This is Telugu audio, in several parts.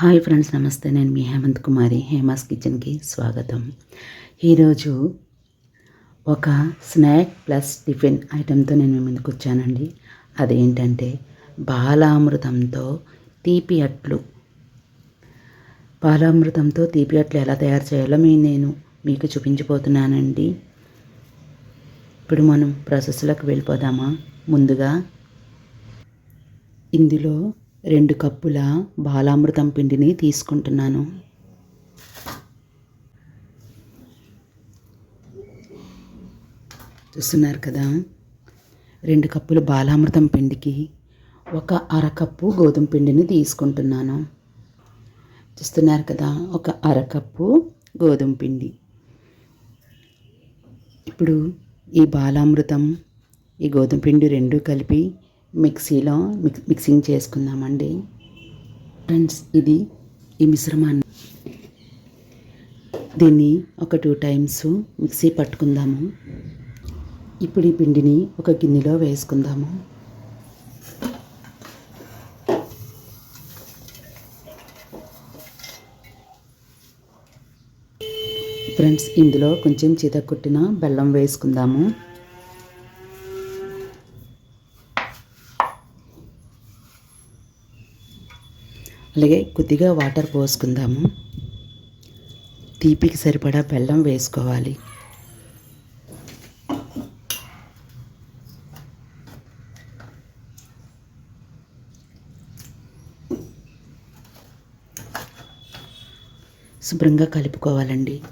హాయ్ ఫ్రెండ్స్ నమస్తే. నేను మీ హేమంత్ కుమారి హేమాస్ కిచెన్కి స్వాగతం. ఈరోజు ఒక స్నాక్ ప్లస్ టిఫిన్ ఐటెంతో నేను మీ ముందుకు వచ్చానండి. అదేంటంటే బాలామృతంతో తీపి అట్లు. బాలామృతంతో తీపి అట్లు ఎలా తయారు చేయాలో మీ నేను మీకు చూపించబోతున్నానండి. ఇప్పుడు మనం ప్రాసెస్లోకి వెళ్ళిపోదామా? ముందుగా ఇందులో రెండు కప్పుల బాలామృతం పిండిని తీసుకుంటున్నాను. చూస్తున్నారు కదా? రెండు కప్పుల బాలామృతం పిండికి ఒక అరకప్పు గోధుమ పిండిని తీసుకుంటున్నాను. చూస్తున్నారు కదా? ఒక అరకప్పు గోధుమ పిండి. ఇప్పుడు ఈ బాలామృతం ఈ గోధుమ పిండి రెండు కలిపి మిక్సీలో మిక్ మిక్సింగ్ చేసుకుందామండి. ఫ్రెండ్స్ ఇది ఈ మిశ్రమాన్ని. దీన్ని ఒక టూ టైమ్స్ మిక్సీ పట్టుకుందాము. ఇప్పుడు ఈ పిండిని ఒక గిన్నెలో వేసుకుందాము. ఫ్రెండ్స్ ఇందులో కొంచెం చితకొట్టిన బెల్లం వేసుకుందాము. అలాగే కొద్దిగా వాటర్ పోసుకుందాము. తీపికి సరిపడా బెల్లం వేసుకోవాలి. శుభ్రంగా కలుపుకోవాలండి.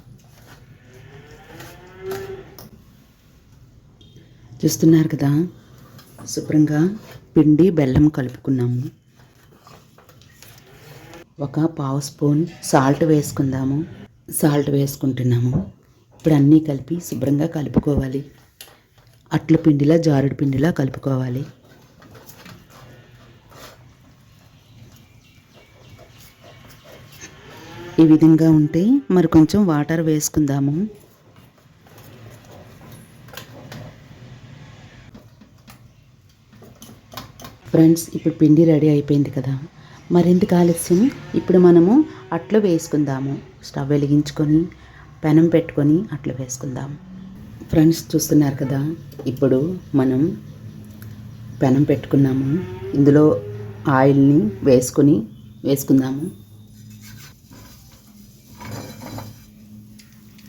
చూస్తున్నారు కదా శుభ్రంగా పిండి బెల్లం కలుపుకున్నాము. ఒక పావు స్పూన్ సాల్ట్ వేసుకుందాము. సాల్ట్ వేసుకుంటున్నాము. ఇప్పుడు అన్నీ కలిపి శుభ్రంగా కలుపుకోవాలి. అట్ల పిండిలా జారుడు పిండిలా కలుపుకోవాలి. ఈ విధంగా ఉంటే మరి కొంచెం వాటర్ వేసుకుందాము. ఫ్రెండ్స్ ఇప్పుడు పిండి రెడీ అయిపోయింది కదా. మరెందుకు ఆలస్యం? ఇప్పుడు మనము అట్లు వేసుకుందాము. స్టవ్ వెలిగించుకొని పెనం పెట్టుకొని అట్లు వేసుకుందాం. ఫ్రెండ్స్ చూస్తున్నారు కదా ఇప్పుడు మనం పెనం పెట్టుకున్నాము. ఇందులో ఆయిల్ని వేసుకొని వేసుకుందాము.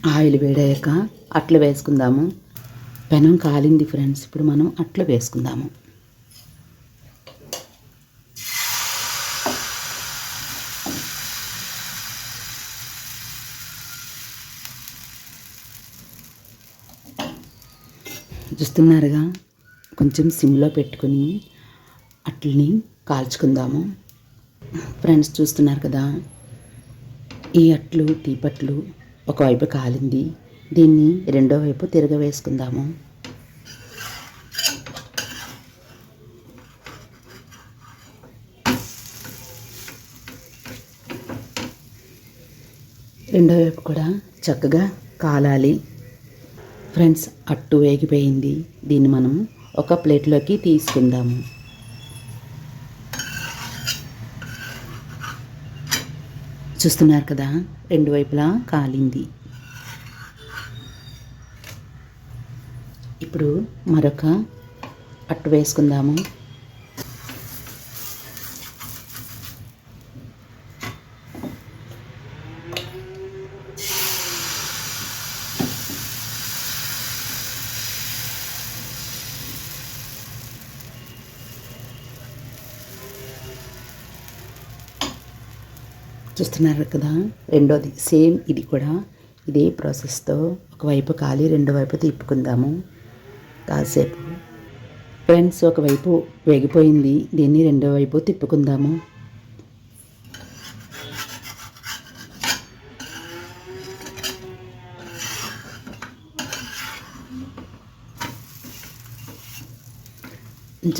ఆయిల్ వేడాక అట్లు వేసుకుందాము. పెనం కాలింది ఫ్రెండ్స్. ఇప్పుడు మనం అట్లు వేసుకుందాము. చూస్తున్నారుగా. కొంచెం సిమ్లో పెట్టుకొని అట్లని కాల్చుకుందాము. ఫ్రెండ్స్ చూస్తున్నారు కదా ఈ అట్లు తీపట్లు ఒకవైపు కాలింది. దీన్ని రెండో వైపు తిరగవేసుకుందాము. రెండో వైపు కూడా చక్కగా కాలాలి. ఫ్రెండ్స్ అట్టు వేగిపోయింది. దీన్ని మనం ఒక ప్లేట్లోకి తీసుకుందాము. చూస్తున్నారు కదా రెండు వైపులా కాలింది. ఇప్పుడు మరొక అట్టు వేసుకుందాము. చూస్తున్నారు కదా. రెండోది సేమ్ ఇది కూడా ఇదే ప్రాసెస్తో ఒకవైపు కాలి రెండు వైపు తిప్పుకుందాము. కాసేపు. ఫ్రెండ్స్ ఒకవైపు వేగిపోయింది. దీన్ని రెండో వైపు తిప్పుకుందాము.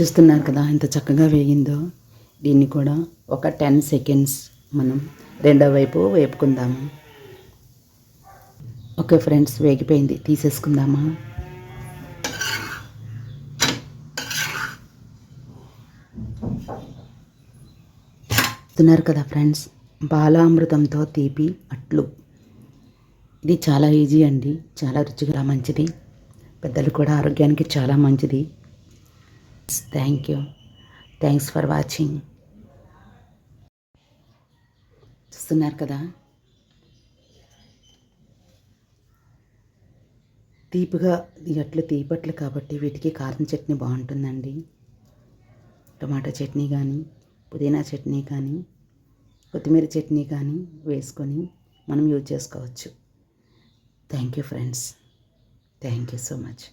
చూస్తున్నారు కదా ఎంత చక్కగా వేగిందో. దీన్ని కూడా ఒక టెన్ సెకండ్స్ మనం రెండో వైపు వేపుకుందాము ఓకే ఫ్రెండ్స్ వేగిపోయింది. తీసేసుకుందామా? తిన్నారు కదా ఫ్రెండ్స్ బాలామృతంతో తీపి అట్లు. ఇది చాలా ఈజీ అండి చాలా రుచిగా మంచిది. పెద్దలు కూడా ఆరోగ్యానికి చాలా మంచిది. Thank you thanks for watching చూస్తున్నారు కదా. తీపిగా ఈ అట్లు తీపట్లు కాబట్టి వీటికి కారం చట్నీ బాగుంటుందండి. టమాటా చట్నీ కానీ పుదీనా చట్నీ కానీ కొత్తిమీర చట్నీ కానీ వేసుకొని మనం యూజ్ చేసుకోవచ్చు. Thank you friends thank you so much